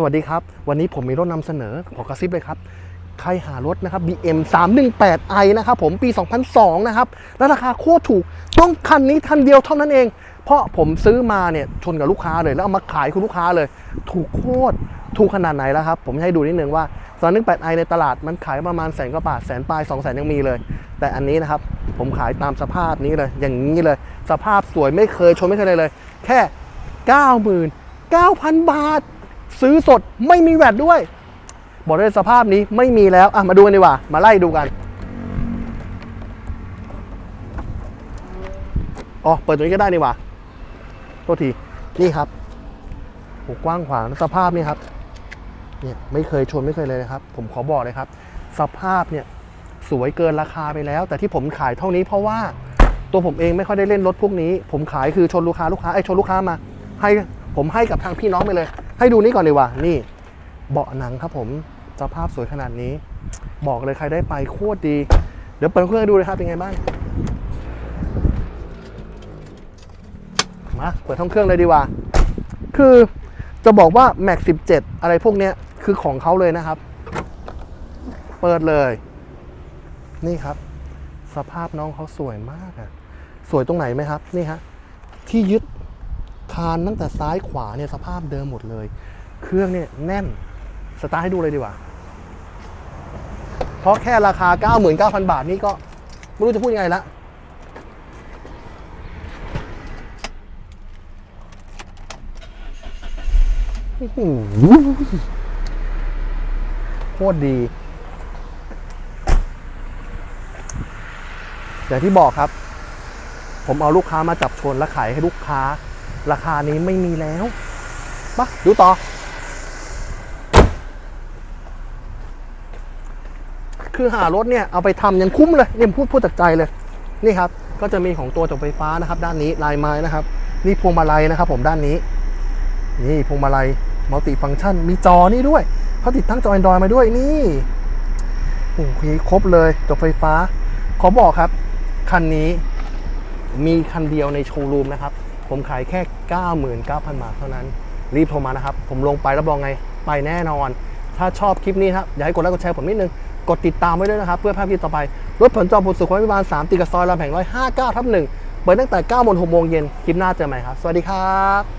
สวัสดีครับ วันนี้ผมมีรถนำเสนอขอกระซิบเลยครับ ใครหารถนะครับ BM 318i นะครับผมปี 2002 นะครับ แล้วราคาโคตรถูก ต้องคันนี้คันเดียวเท่านั้นเอง เพราะผมซื้อมาเนี่ยชนกับลูกค้าเลย แล้วเอามาขายคุณลูกค้าเลย ถูกโคตรถูกขนาดไหนแล้วครับ ผมให้ดูนิดนึงว่า 318i ในตลาดมันขายประมาณแสนกว่าบาทแสนปลาย2 0 0 0 0ยังมีเลย แต่อันนี้นะครับผมขายตามสภาพนี้เลย อย่างนี้เลย สภาพสวยไม่เคยชนไม่เคยเลยเลย แค่ 99,000 บาท ซื้อสดไม่มีแวดด้วย บอกเลยสภาพนี้ไม่มีแล้วอะมาดูกันดีกว่า มาไล่ดูกันอ๋อเปิดตัวนี้ก็ได้นี่ว่าโทษทีนี่ครับโหกว้างขวางสภาพนี่ครับเนี่ยไม่เคยชนไม่เคยเลยนะครับ ผมขอบอกเลยครับ สภาพเนี่ยสวยเกินราคาไปแล้ว แต่ที่ผมขายเท่านี้เพราะว่าตัวผมเองไม่ค่อยได้เล่นรถพวกนี้ ผมขายคือชนลูกค้าลูกค้าไอ้ชนลูกค้ามา ให้ผมให้กับทางพี่น้องไปเลย ให้ดูนี่ก่อนดีกว่า นี่ เบาะหนังครับผมสภาพสวยขนาดนี้ บอกเลยใครได้ไปโคตรดี เดี๋ยวเปิดเครื่องให้ดูเลยครับเป็นไงบ้าง มา เปิดห้องเครื่องเลยดีกว่า คือจะบอกว่า Max 17 อะไรพวกเนี้ยคือของเขาเลยนะครับ เปิดเลย นี่ครับ สภาพน้องเขาสวยมากอะสวยตรงไหนไหมครับ นี่ฮะ ที่ยึดานตั้งแต่ซ้ายขวาเนี่ยสภาพเดิมหมดเลย เครื่องเนี่ยแน่น สตาร์ทให้ดูเลยดีกว่า เพราะแค่ราคา 99,000 บาทนี่ก็ไม่รู้จะพูดยังไงละโอ้โหโคตรดี อย่างที่บอกครับ ผมเอาลูกค้ามาจับชนและขายให้ลูกค้า ราคานี้ไม่มีแล้วมาดูต่อ คือหารถเนี่ย เอาไปทำยังคุ้มเลยเนี่ยพูดพูดจากใจเลย นี่ครับ ก็จะมีของตัวจบไฟฟ้านะครับ ด้านนี้ลายไม้นะครับ นี่พวงมาลัยนะครับ ผมด้านนี้ นี่พวงมาลัยมัลติฟัง c t ชัน มีจอนี่ด้วยเขาติดตั้งจอ Android มาด้วยนี่โอ้โหครบเลยจบไฟฟ้า ขอบอกครับ คันนี้มีคันเดียวในโชว์รูมนะครับ ผมขายแค่ 99,000 บาทเท่านั้น รีบโทรมานะครับ ผมลงไปรับรองไง ไปแน่นอน ถ้าชอบคลิปนี้ครับอยากให้กดไลค์กดแชร์ผมนิดนึง กดติดตามไว้ด้วยนะครับ เพื่อภาพที่ต่อไป รถผลจอบุตรสุขวิบาล3ติดกับซอยรามแห่งร้อยห้าเก้าทับหนึ่งเปิดตั้งแต่9โมง6โมงเย็นคลิปหน้าเจอใหม่ครับ สวัสดีครับ